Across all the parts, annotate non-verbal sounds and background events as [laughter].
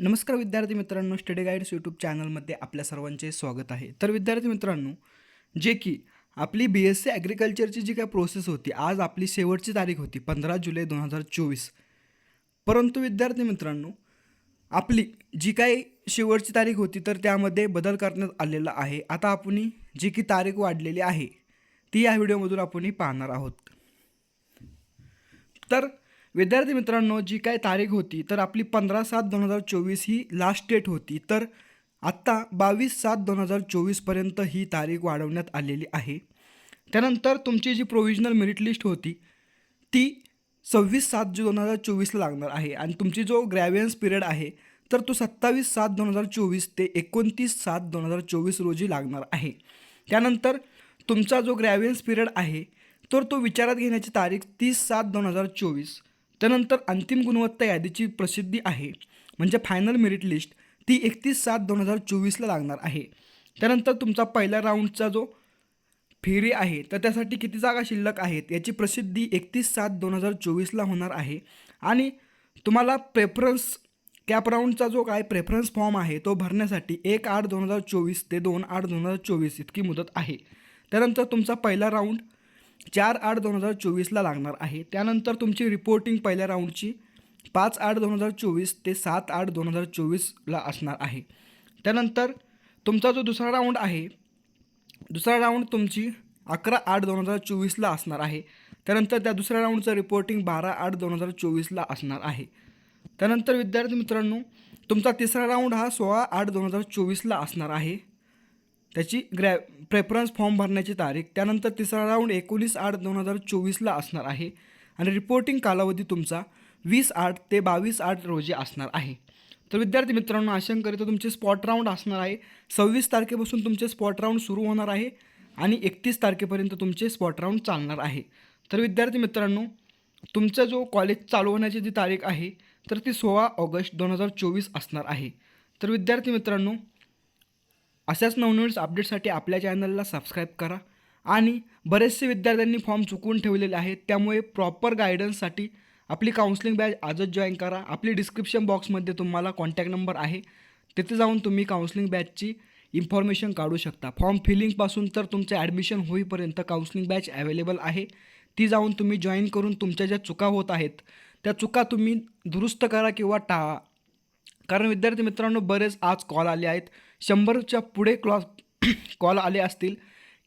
नमस्कार विद्यार्थी मित्रांनो स्टडी गाईड्स यूट्यूब चॅनलमध्ये आपल्या सर्वांचे स्वागत आहे. तर विद्यार्थी मित्रांनो जे की आपली बी एस सी ॲग्रिकल्चरची जी काय प्रोसेस होती आज आपली शेवटची तारीख होती पंधरा जुलै दोन हजार चोवीस. परंतु विद्यार्थी मित्रांनो आपली जी काही शेवटची तारीख होती तर त्यामध्ये बदल करण्यात आलेला आहे. आता आपण जी की तारीख वाढलेली आहे ती या व्हिडिओमधून आपण पाहणार आहोत. तर विद्यार्थी मित्रांनो जी काय तारीख होती तर आपली पंधरा सात दोन हजार चोवीस ही लास्ट डेट होती. तर आत्ता बावीस सात दोन हजार चोवीसपर्यंत ही तारीख वाढवण्यात आलेली आहे. त्यानंतर तुमची जी प्रोव्हिजनल मेरिट लिस्ट होती ती सव्वीस सात जो दोन हजार चोवीसला लागणार आहे. आणि तुमची जो ग्रॅव्हियन्स पिरियड आहे तर तो सत्तावीस सात दोन हजार चोवीस ते एकोणतीस सात दोन हजार चोवीस रोजी लागणार आहे. त्यानंतर तुमचा जो ग्रॅव्हियन्स पिरियड आहे तर तो विचारात घेण्याची तारीख तीस सात दोन हजार चोवीस. त्यानंतर अंतिम गुणवत्ता यादीची प्रसिद्धी आहे. म्हणजे फायनल मेरिट लिस्ट ती एकतीस सात दोन हजार चोवीसला लागणार आहे. त्यानंतर तुमचा पहिल्या राऊंडचा जो फेरी आहे तर त्यासाठी किती जागा शिल्लक आहेत याची प्रसिद्धी एकतीस सात दोन हजार चोवीसला होणार आहे. आणि तुम्हाला प्रेफरन्स कॅप राऊंडचा जो काय प्रेफरन्स फॉर्म आहे तो भरण्यासाठी एक आठ दोन हजार चोवीस ते दोन आठ दोन हजार चोवीस इतकी मुदत आहे. त्यानंतर तुमचा पहिला राऊंड चार आठ दोन हजार चोवीसला लागणार आहे. त्यानंतर तुमची रिपोर्टिंग पहिल्या राऊंडची पाच आठ दोन हजार चोवीस ते सात आठ दोन हजार चोवीसला असणार आहे. त्यानंतर तुमचा जो दुसरा राऊंड आहे दुसरा राऊंड तुमची अकरा आठ दोन हजार चोवीसला असणार आहे. त्यानंतर त्या दुसऱ्या राऊंडचं रिपोर्टिंग बारा आठ दोन हजार चोवीसला असणार आहे. त्यानंतर विद्यार्थी मित्रांनो तुमचा तिसरा राऊंड हा सोळा आठ दोन हजार चोवीसला असणार आहे. त्याची ग्रॅ प्रेफरन्स फॉर्म भरण्याची तारीख त्यानंतर तिसरा राऊंड एकोणीस आठ दोन हजार चोवीसला असणार आहे. आणि रिपोर्टिंग कालावधी तुमचा वीस आठ ते बावीस आठ रोजी असणार आहे. तर विद्यार्थी मित्रांनो आशंकरिता तुमचे स्पॉट राऊंड असणार आहे. सव्वीस तारखेपासून तुमचे स्पॉट राऊंड सुरू होणार आहे आणि एकतीस तारखेपर्यंत तुमचे स्पॉट राऊंड चालणार आहे. तर विद्यार्थी मित्रांनो तुमचा जो कॉलेज चालू होण्याची जी तारीख आहे तर ती सोळा ऑगस्ट दोन हजार चोवीस असणार आहे. तर विद्यार्थी मित्रांनो अशाच नवनवीन अपडेटसाठी आपल्या चॅनलला सबस्क्राईब करा. आणि बरेचसे विद्यार्थ्यांनी फॉर्म चुकवून ठेवलेले आहेत. त्यामुळे प्रॉपर गायडन्ससाठी आपली काउन्सिलिंग बॅच आजच जॉईन करा. आपली डिस्क्रिप्शन बॉक्समध्ये तुम्हाला कॉन्टॅक्ट नंबर आहे. तिथे जाऊन तुम्ही काउन्सिलिंग बॅचची इन्फॉर्मेशन काढू शकता. फॉर्म फिलिंगपासून तर तुमचं ॲडमिशन होईपर्यंत काउन्सिलिंग बॅच अवेलेबल आहे. ती जाऊन तुम्ही जॉईन करून तुमच्या ज्या चुका होत आहेत त्या चुका तुम्ही दुरुस्त करा किंवा टाळा. कारण विद्यार्थी मित्रांनो बरेच आज कॉल आले आहेत. शंभरच्या पुढे क्लॉ [clears throat] कॉल आले असतील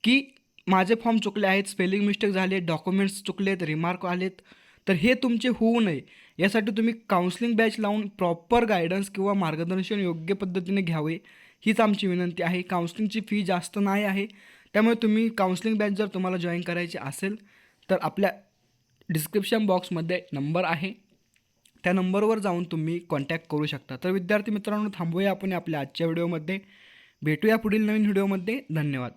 की माझे फॉर्म चुकले आहेत स्पेलिंग मिस्टेक झाले डॉक्युमेंट्स चुकलेत रिमार्क आलेत तर हे तुमचे होऊ नये. यासाठी तुम्ही काउन्सिलिंग बॅच लावून प्रॉपर गायडन्स किंवा मार्गदर्शन योग्य पद्धतीने घ्यावे हीच आमची विनंती आहे. काउन्सिलिंगची फी जास्त नाही आहे त्यामुळे तुम्ही काउन्सिलिंग बॅच जर तुम्हाला जॉईन करायची असेल तर आपल्या डिस्क्रिप्शन बॉक्समध्ये नंबर आहे. त्या नंबरवर जाऊन तुम्ही कॉन्टॅक्ट करू शकता. तर विद्यार्थी मित्रांनो थांबूया आपण आपल्या आजच्या व्हिडिओमध्ये. भेटूया पुढील नवीन व्हिडिओमध्ये. धन्यवाद.